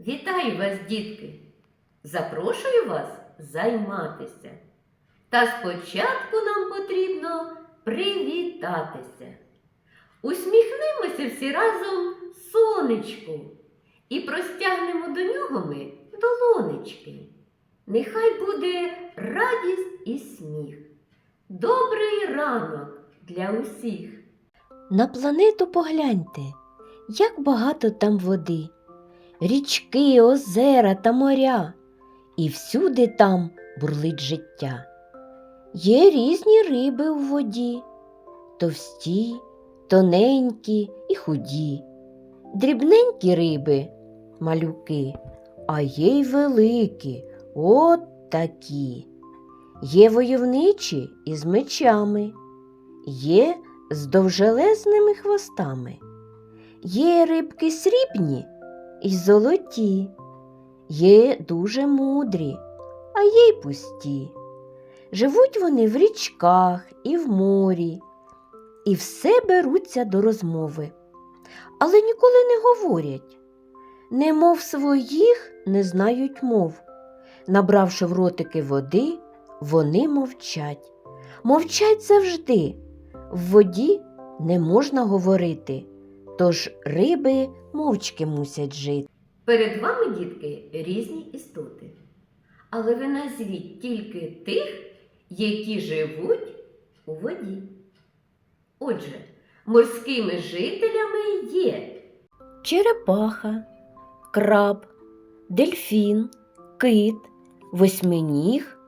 Вітаю вас, дітки! Запрошую вас займатися. Та спочатку нам потрібно привітатися. Усміхнемося всі разом сонечку і простягнемо до нього ми долонечки. Нехай буде радість і сміх. Добрий ранок для усіх. На планету погляньте, як багато там води, річки, озера та моря, і всюди там бурлить життя. Є різні риби у воді, товсті, тоненькі і худі, дрібненькі риби, малюки, а є й великі, от такі. Є войовничі із мечами, є з довжелезними хвостами. Є рибки срібні і золоті, є дуже мудрі, а є й пусті. Живуть вони в річках і в морі, і все беруться до розмови, але ніколи не говорять, немов своїх не знають мов. Набравши в ротики води, вони мовчать, мовчать завжди. В воді не можна говорити, тож риби мовчки мусять жити. Перед вами, дітки, різні істоти. Але ви назвіть тільки тих, які живуть у воді. Отже, морськими жителями є Черепаха, краб, дельфін, кит, восьминіг,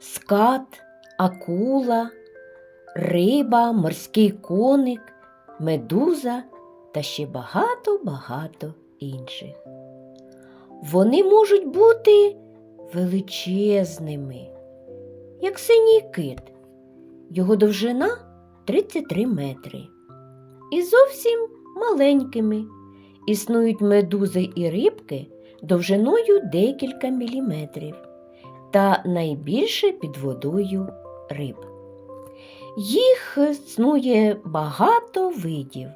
скат, акула, риба, морський коник, медуза та ще багато-багато інших. Вони можуть бути величезними, як синій кит. Його довжина 33 метри. І зовсім маленькими. Існують медузи і рибки довжиною декілька міліметрів та найбільше під водою риб. Їх існує багато видів.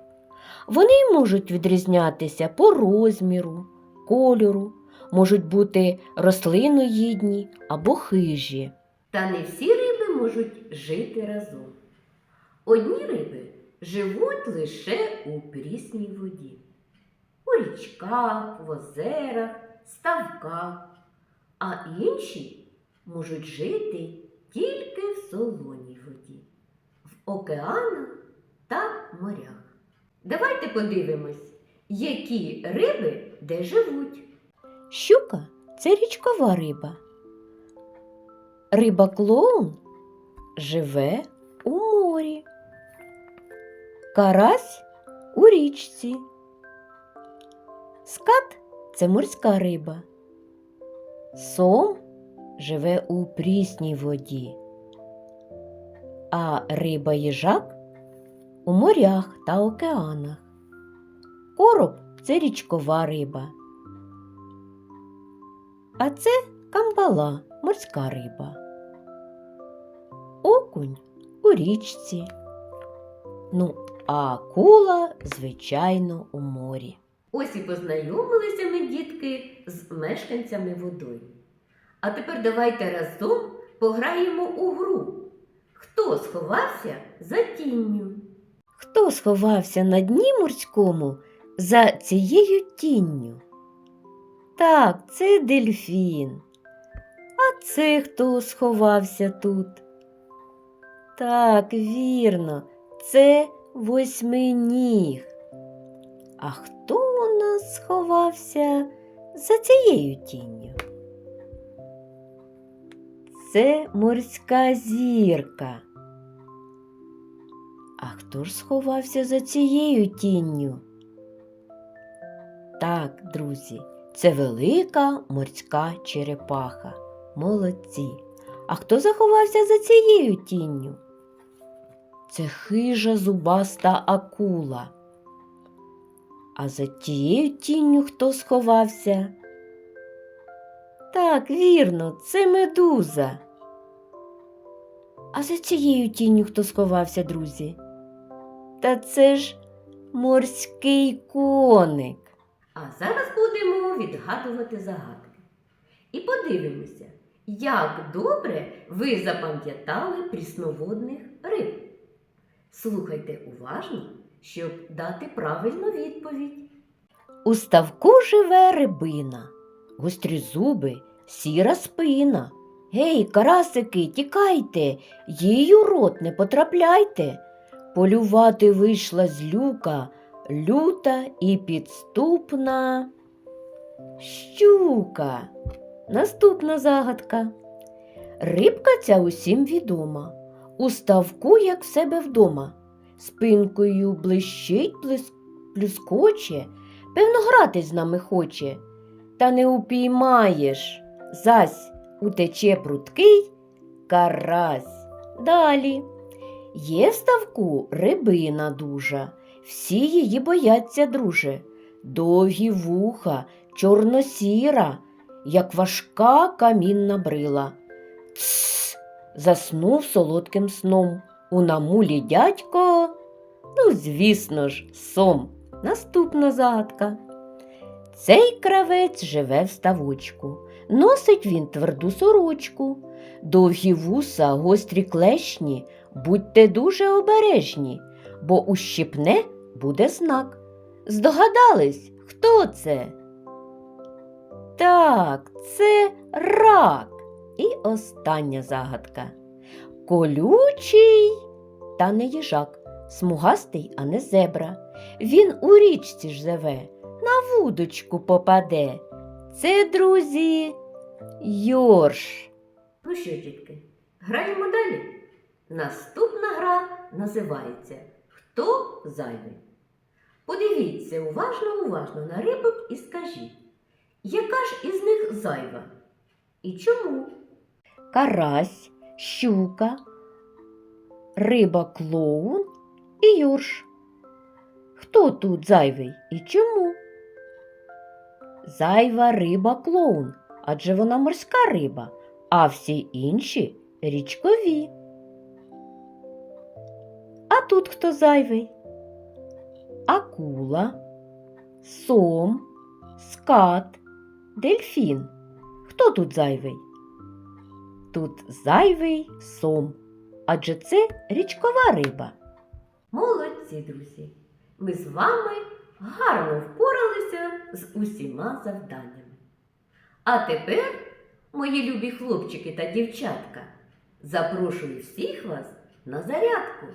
Вони можуть відрізнятися по розміру, кольору, можуть бути рослиноїдні або хижі. Та не всі риби можуть жити разом. Одні риби живуть лише у прісній воді, у річках, в озерах, ставках, а інші можуть жити тільки в солоній воді, в океанах та морях. Давайте подивимось, які риби де живуть. Щука це річкова риба. Риба клоун живе у морі. Карась у річці. Скат це морська риба. Сом живе у прісній воді. А риба їжак у морях та океанах. Короб це річкова риба. А це камбала, морська риба. Окунь у річці. Ну, а акула, звичайно, у морі. Ось і познайомилися ми, дітки, з мешканцями водою. А тепер давайте разом пограємо у гру. Хто сховався за тінню? Хто сховався на дні морському за цією тінню? Так, це дельфін. А це хто сховався тут? Так, вірно, це восьминіг. А хто у нас сховався за цією тінню? Це морська зірка. А хто ж сховався за цією тінню? Так, друзі, це велика морська черепаха. Молодці. А хто заховався за цією тінню? Це хижа зубаста акула. А за тією тінню хто сховався? Так, вірно, це медуза. А за цією тінню хто сховався, друзі? Та це ж морський коник. А зараз будемо відгадувати загадки. І подивимося, як добре ви запам'ятали прісноводних риб. Слухайте уважно, щоб дати правильну відповідь. У ставку живе рибина, гострі зуби, сіра спина. Гей, карасики, тікайте, їй у рот не потрапляйте. Полювати вийшла з люка, люта і підступна. Щука. Наступна загадка. Рибка ця усім відома. У ставку, як в себе вдома. Спинкою блищить, блис... блискоче, певно, гратись з нами хоче. Та не упіймаєш, зась утече прудкий карась. Далі. Є ставку рибина дужа, всі її бояться, друже. Довгі вуха, чорносіра, як важка камінна брила. Тсс, заснув солодким сном. У намулі дядько, ну, звісно ж, сом. Наступна загадка. Цей кравець живе в ставочку. Носить він тверду сорочку. Довгі вуса, гострі клешні, будьте дуже обережні, бо ущипне буде знак. Здогадались, хто це? Так, це рак. І остання загадка. Колючий та не їжак, смугастий, а не зебра. Він у річці ж живе, на вудочку попаде. Це, друзі, Йорш. Ну що, дітки, граємо далі. Наступна гра називається Хто зайвий? Подивіться уважно, уважно на рибок і скажіть, яка ж із них зайва? І чому? Карась, щука, риба клоун і Йорш. Хто тут зайвий і чому? Зайва риба клоун, адже вона морська риба, а всі інші річкові. Тут хто зайвий? Акула, сом, скат, дельфін. Хто тут зайвий? Тут зайвий сом, адже це річкова риба. Молодці, друзі! Ми з вами гарно впоралися з усіма завданнями. А тепер, мої любі хлопчики та дівчатка, запрошую всіх вас на зарядку.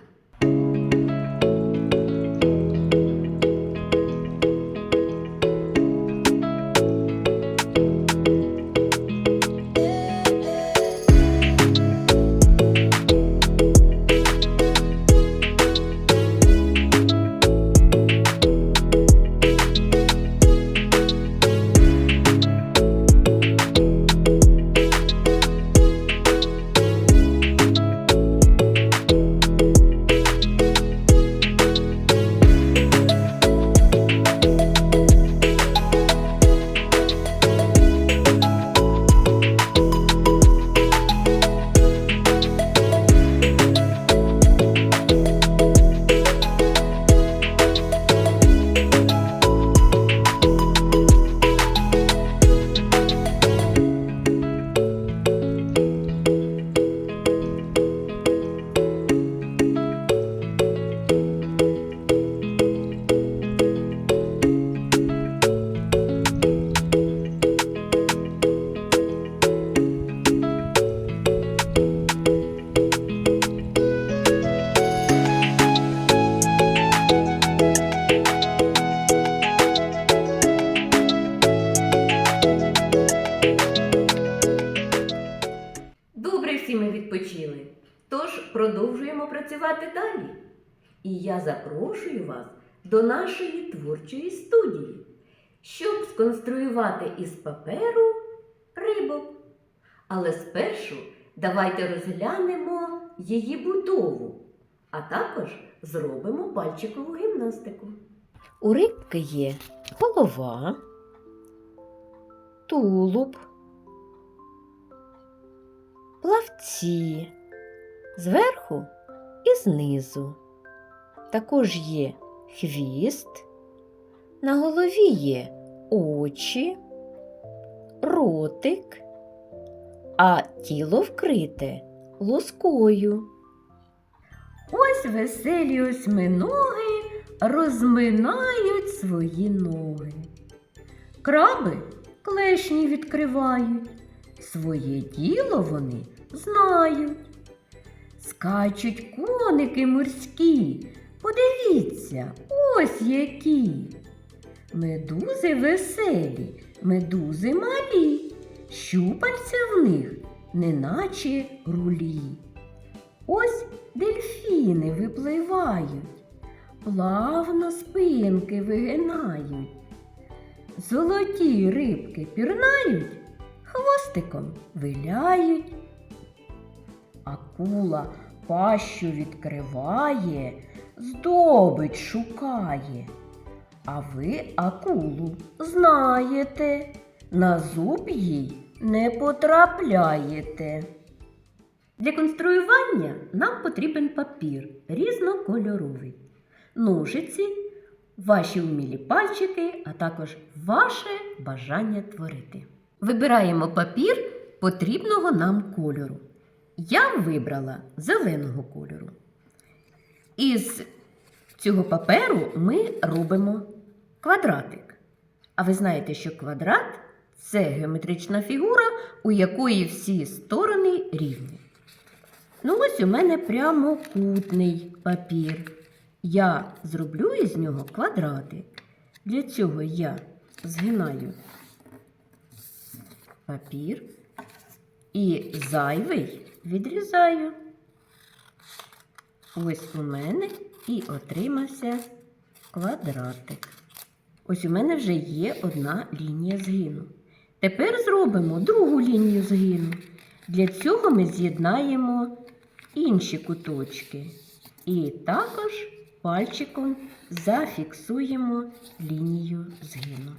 Запрошую вас до нашої творчої студії, щоб сконструювати із паперу рибок. Але спершу давайте розглянемо її будову, а також зробимо пальчикову гімнастику. У рибки є голова, тулуб, плавці, зверху і знизу. Також є хвіст, на голові є очі, ротик, а тіло вкрите лоскою. Ось веселі осьминоги розминають свої ноги. Краби клешні відкривають, своє діло вони знають. Скачуть коники морські, подивіться, ось які. Медузи веселі, медузи малі, щупальця в них, неначе рулі. Ось дельфіни випливають, плавно спинки вигинають. Золоті рибки пірнають, хвостиком виляють. Акула пащу відкриває, здобич шукає. А ви акулу знаєте, на зуб їй не потрапляєте. Для конструювання нам потрібен папір різнокольоровий, ножиці, ваші умілі пальчики, а також ваше бажання творити. Вибираємо папір потрібного нам кольору. Я вибрала зеленого кольору. Із цього паперу ми робимо квадратик. А ви знаєте, що квадрат це геометрична фігура, у якої всі сторони рівні. Ну, ось у мене прямокутний папір. Я зроблю із нього квадратик. Для цього я згинаю папір і зайвий відрізаю. Ось у мене і отримався квадратик. Ось у мене вже є одна лінія згину. Тепер зробимо другу лінію згину. Для цього ми з'єднаємо інші куточки. І також пальчиком зафіксуємо лінію згину.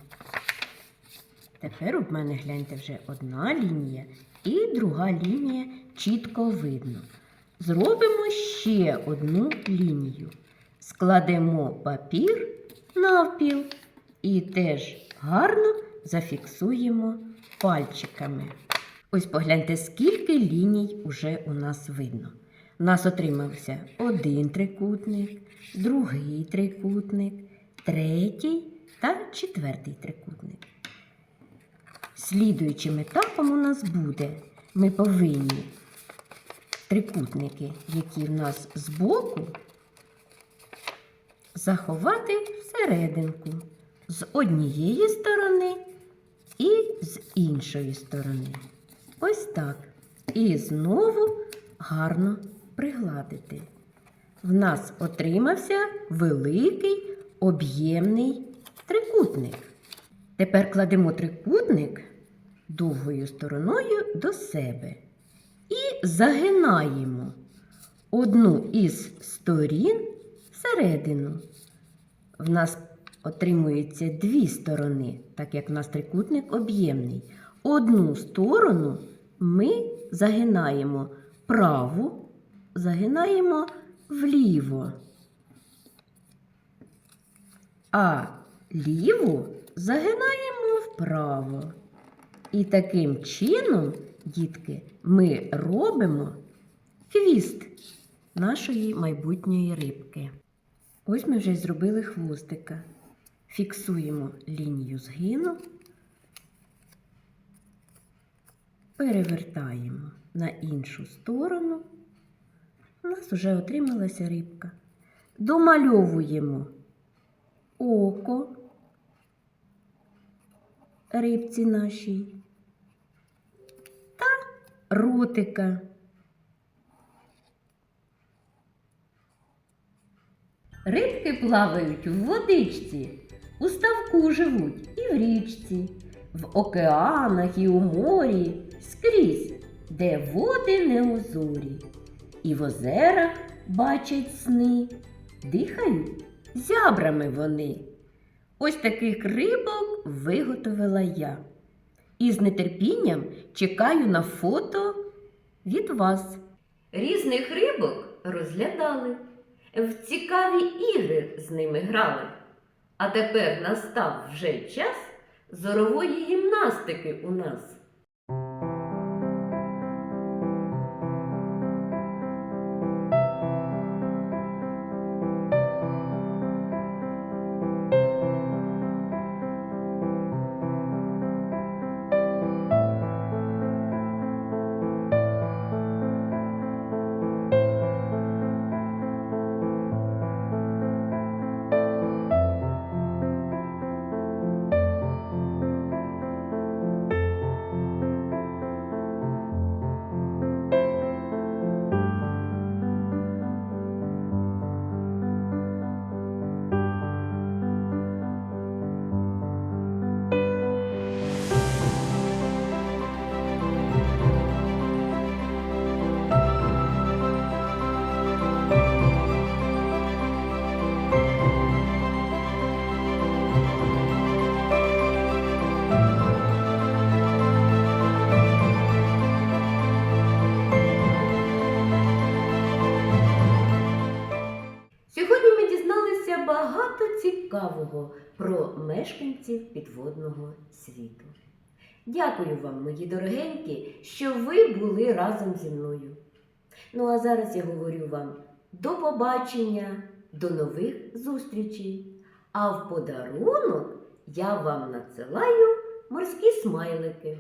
Тепер у мене гляньте вже одна лінія і друга лінія чітко видно. Зробимо ще одну лінію. Складемо папір навпіл і теж гарно зафіксуємо пальчиками. Ось погляньте, скільки ліній уже у нас видно. У нас отримався один трикутник, другий трикутник, третій та четвертий трикутник. Слідуючим етапом у нас буде, ми повинні трикутники, які в нас збоку, заховати всерединку з однієї сторони і з іншої сторони. Ось так. І знову гарно пригладити. В нас отримався великий об'ємний трикутник. Тепер кладемо трикутник довгою стороною до себе і загинаємо одну із сторін всередину. В нас отримується дві сторони, так як в нас трикутник об'ємний. Одну сторону ми загинаємо праву, загинаємо вліво, а ліву загинаємо вправо. І таким чином, дітки, ми робимо хвіст нашої майбутньої рибки. Ось ми вже зробили хвостика. Фіксуємо лінію згину, перевертаємо на іншу сторону. У нас вже отрималася рибка. Домальовуємо око рибці нашій ротика. Рибки плавають в водичці, у ставку живуть і в річці, в океанах і у морі, скрізь, де води неозорі, і в озерах бачать сни, дихають зябрами вони. Ось таких рибок виготовила я. І з нетерпінням чекаю на фото від вас. Різних рибок розглядали, в цікаві ігри з ними грали. А тепер настав вже час зорової гімнастики у нас. Цікавого про мешканців підводного світу. Дякую вам, мої дорогенькі, що ви були разом зі мною. Ну а зараз я говорю вам до побачення, до нових зустрічей. А в подарунок я вам надсилаю морські смайлики.